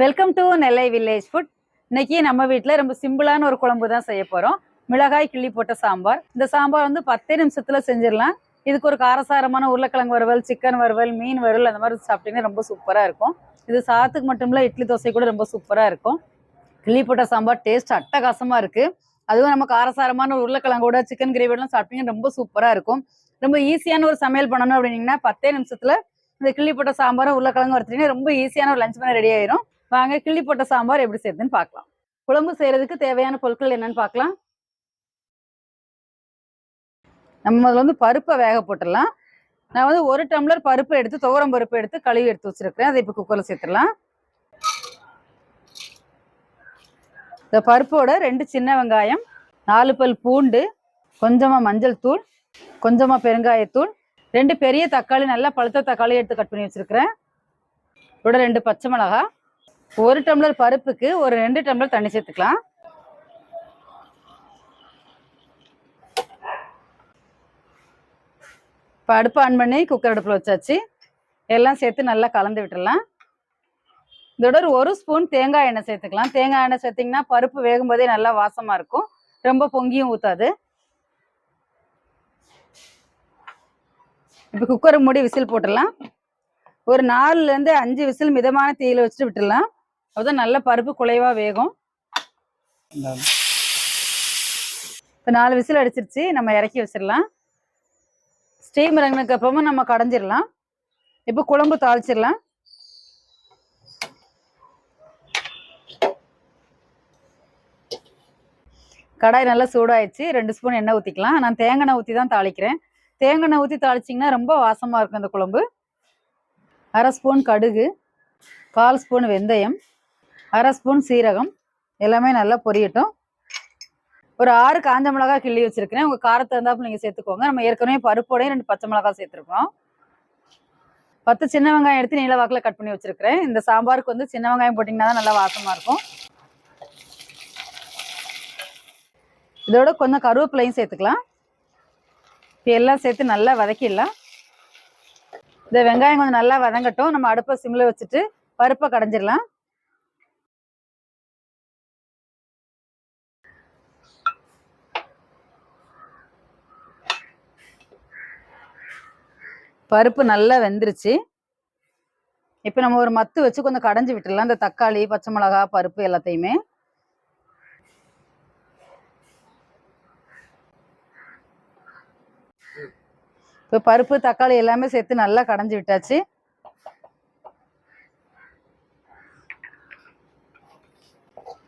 Welcome to Nellai village food இன்னைக்கு நம்ம வீட்டில் ரொம்ப சிம்பிளான ஒரு குழம்பு தான் செய்ய போகிறோம் மிளகாய் கிள்ளி போட்ட சாம்பார். இந்த சாம்பார் வந்து பத்தே நிமிஷத்தில் செஞ்சிடலாம். இதுக்கு ஒரு காரசாரமான உருளைக்கிழங்கு வறுவல் சிக்கன் வறுவல் மீன் வறுவல் அந்த மாதிரி சாப்பிட்டீங்கன்னா ரொம்ப சூப்பராக இருக்கும். இது சாத்துக்கு மட்டும் இல்லை இட்லி தோசை கூட ரொம்ப சூப்பராக இருக்கும். கிள்ளி போட்ட சாம்பார் டேஸ்ட் அட்டகாசமாக இருக்குது அதுவும் நம்ம காரசாரமான ஒரு உருளைக்கிழங்கோட சிக்கன் கிரேவியெல்லாம் சாப்பிட்டீங்கன்னா ரொம்ப சூப்பராக இருக்கும். ரொம்ப ஈஸியான ஒரு சமையல் பண்ணணும் அப்படின்னீங்கன்னா பத்தே நிமிஷத்தில் இந்த கிள்ளி போட்ட சாம்பாரும் உருளைக்கிழங்கு வறுத்துட்டீங்கன்னா ரொம்ப ஈஸியான ஒரு லஞ்ச் பண்ண ரெடி ஆயிரும். வாங்க கிள்ளி போட்ட சாம்பார் எப்படி செய்யுதுன்னு பார்க்கலாம். குழம்பு செய்யறதுக்கு தேவையான பொருட்கள் என்னன்னு பார்க்கலாம். நம்ம முதல்ல வந்து பருப்பை வேக போட்டுடலாம். நான் வந்து ஒரு டம்ளர் பருப்பு எடுத்து துவரம் பருப்பு எடுத்து கழுவி எடுத்து வச்சிருக்கிறேன். அதை இப்போ குக்கரில் சேர்த்துடலாம். இந்த பருப்போட ரெண்டு சின்ன வெங்காயம் நாலு பல் பூண்டு கொஞ்சமாக மஞ்சள் தூள் கொஞ்சமாக பெருங்காயத்தூள் ரெண்டு பெரிய தக்காளி நல்லா பழுத்த தக்காளி எடுத்து கட் பண்ணி வச்சிருக்கிறேன். இதோட ரெண்டு பச்சை மிளகாய் ஒரு டம்ளர் பருப்புக்கு ஒரு ரெண்டு டம்ளர் தண்ணி சேர்த்துக்கலாம். இப்போ அடுப்பு ஆன் பண்ணி குக்கர் அடுப்பில் வச்சாச்சு. எல்லாம் சேர்த்து நல்லா கலந்து விட்டுடலாம் இதோட ஒரு ஒரு ஸ்பூன் தேங்காய் எண்ணெய் சேர்த்துக்கலாம். தேங்காய் எண்ணெய் சேர்த்திங்கன்னா பருப்பு வேகும் போதே நல்லா வாசமாக இருக்கும். ரொம்ப பொங்கியும் ஊற்றாது இப்போ குக்கரை மூடி விசில் போட்டுடலாம் ஒரு நாலுலேருந்து அஞ்சு விசில் மிதமான தீயில வச்சுட்டு விட்டுடலாம் அதுதான் நல்ல பருப்பு குலைவா வேகும். இப்போ நாலு விசில் அடிச்சிருச்சு நம்ம இறக்கி வச்சிடலாம் ஸ்டீம் இறங்கினதுக்கு அப்புறமா நம்ம கடைஞ்சிடலாம் இப்போ குழம்பு தாளிச்சிடலாம் கடாய் நல்லா சூடாயிடுச்சு ரெண்டு ஸ்பூன் எண்ணெய் ஊற்றிக்கலாம் நான் தேங்காய் எண்ணெய் ஊற்றி தான் தாளிக்கிறேன். தேங்காய் எண்ணெய் ஊற்றி தாளிச்சிங்கன்னா ரொம்ப வாசமாக இருக்கும் இந்த குழம்பு. அரை ஸ்பூன் கடுகு கால் ஸ்பூன் வெந்தயம். அரை ஸ்பூன் சீரகம். எல்லாமே நல்லா பொரியட்டும். ஒரு ஆறு காஞ்ச மிளகாய் கிள்ளி வச்சிருக்கிறேன். உங்கள் காரத்தை இருந்தால் நீங்கள் சேர்த்துக்கோங்க. நம்ம ஏற்கனவே பருப்போடையும் ரெண்டு பச்சை மிளகாய் சேர்த்துருக்கோம். பத்து சின்ன வெங்காயம் எடுத்து நீல வாக்கில் கட் பண்ணி வச்சிருக்கிறேன். இந்த சாம்பாருக்கு வந்து சின்ன வெங்காயம் போட்டிங்கன்னா தான் நல்லா வாசமாக இருக்கும். இதோட கொஞ்சம் கருவேப்பிலையும் சேர்த்துக்கலாம். இப்போ எல்லாம் சேர்த்து நல்லா வதக்கிடலாம். இந்த வெங்காயம் கொஞ்சம் நல்லா வதங்கட்டும். நம்ம அடுப்பை சிம்ல வச்சுட்டு பருப்பை கடைஞ்சிடலாம். பருப்பு நல்லா வெந்துருச்சு. இப்போ நம்ம ஒரு மத்து வச்சு கொஞ்சம் கடைஞ்சி விட்டுடலாம் இந்த தக்காளி பச்சை மிளகா பருப்பு எல்லாத்தையுமே. இப்போ பருப்பு தக்காளி எல்லாமே சேர்த்து நல்லா கடைஞ்சி விட்டாச்சு.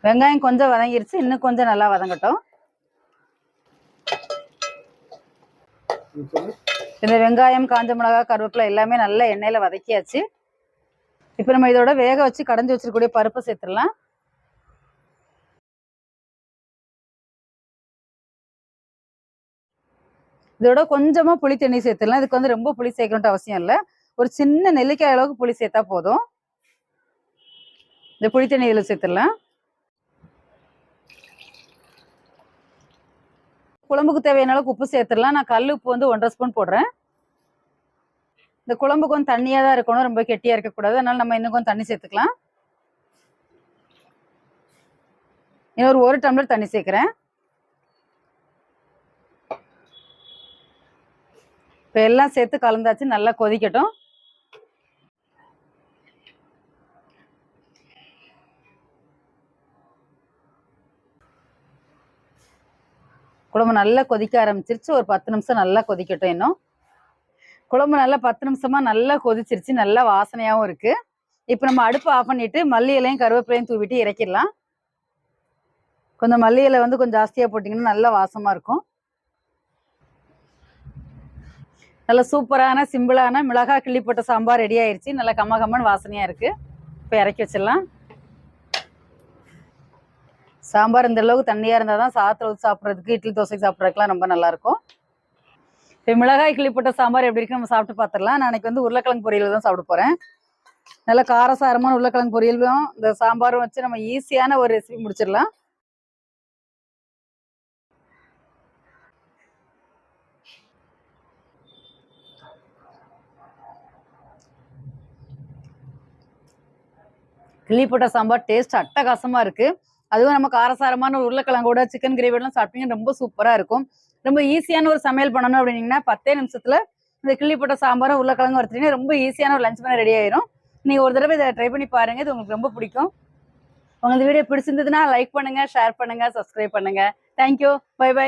வெங்காயம் கொஞ்சம் வதங்கிருச்சு. இன்னும் கொஞ்சம் நல்லா வதங்கட்டும். இந்த வெங்காயம் காஞ்ச மிளகாய் கருவேப்பிலை எல்லாமே நல்லா எண்ணெயில் வதக்கியாச்சு. இப்போ நம்ம இதோட வேக வச்சு கடைஞ்சி வச்சிருக்கக்கூடிய பருப்பை சேர்த்துடலாம். இதோட கொஞ்சமாக புளி தண்ணி சேர்த்துடலாம். இதுக்கு வந்து ரொம்ப புளி சேர்க்கணுன்ட்டு அவசியம் இல்லை. ஒரு சின்ன நெல்லிக்காய் அளவுக்கு புளி சேர்த்தா போதும். இந்த புளி தண்ணி இதில் சேர்த்துடலாம். குழம்புக்கு தேவையான அளவுக்கு உப்பு சேர்த்துடலாம். நான் கல் உப்பு வந்து ஒன்றரை ஸ்பூன் போடுறேன். இந்த குழம்புக்கு வந்து தண்ணியாக தான் இருக்கணும். ரொம்ப கெட்டியாக இருக்கக்கூடாது. அதனால நம்ம இன்னும் கொஞ்சம் தண்ணி சேர்த்துக்கலாம். இன்னொரு ஒரு டம்ளர் தண்ணி சேர்க்குறேன். இப்போ எல்லாம் சேர்த்து கலந்தாச்சு. நல்லா கொதிக்கட்டும். குழம்பு நல்லா கொதிக்க ஆரம்பிச்சிருச்சு. ஒரு பத்து நிமிஷம் நல்லா கொதிக்கட்டும் இன்னும். குழம்பு நல்லா பத்து நிமிஷமா நல்லா கொதிச்சிருச்சு. நல்லா வாசனையாகவும் இருக்கு. இப்போ நம்ம அடுப்பு ஆஃப் பண்ணிட்டு மல்லி இலையும் கருவேப்பிலையும் தூவிட்டு இறக்கிடலாம். கொஞ்சம் மல்லி இலை வந்து கொஞ்சம் ஜாஸ்தியாக போட்டிங்கன்னா நல்லா வாசமாக இருக்கும். நல்ல சூப்பரான சிம்பிளான மிளகாய் கிள்ளி போட்ட சாம்பார் ரெடி ஆயிருச்சு. நல்லா கம்ம கம்மன்னு வாசனையாக இருக்கு. இப்போ இறக்கி வச்சிடலாம். சாம்பார் இந்த அளவுக்கு தண்ணியாக இருந்தால் தான் சாதத்தில் ஊற்றி சாப்பிட்றதுக்கு இட்லி தோசைக்கு சாப்பிட்றதுக்குலாம் ரொம்ப நல்லா இருக்கும். இப்போ மிளகாய் கிள்ளி போட்ட சாம்பார் எப்படி இருக்கு நம்ம சாப்பிட்டு பார்த்துடலாம் நான் அன்றைக்கி வந்து உருளைக்கிழங்கு பொரியல் தான் சாப்பிட போகிறேன் நல்ல காரசாரமான உருளைக்கிழங்கு பொரியலும் இந்த சாம்பாரும் வச்சு நம்ம ஈஸியான ஒரு ரெசிபி முடிச்சிடலாம். கிள்ளி போட்ட சாம்பார் டேஸ்ட் அட்டகாசமாக இருக்குது அதுவும் நம்ம காரசாரமான ஒரு உருளைக்கிழங்கோட சிக்கன் கிரேவியெல்லாம் சாப்பிட்டீங்கன்னா ரொம்ப சூப்பரா இருக்கும். ரொம்ப ஈஸியான ஒரு சமையல் பண்ணணும் அப்படின்னீங்கன்னா பத்தே நிமிஷத்துல இந்த கிள்ளிப்பட்ட சாம்பாரும் உருளைக்கிழங்கு வறுத்தீங்கன்னா ரொம்ப ஈஸியான ஒரு லஞ்ச் பண்ண ரெடி ஆயிரும். நீங்க ஒரு தடவை இதை ட்ரை பண்ணி பாருங்க இது உங்களுக்கு ரொம்ப பிடிக்கும். உங்களுக்கு வீடியோ பிடிச்சிருந்ததுன்னா லைக் பண்ணுங்க ஷேர் பண்ணுங்க சப்ஸ்கிரைப் பண்ணுங்க. Thank you bye by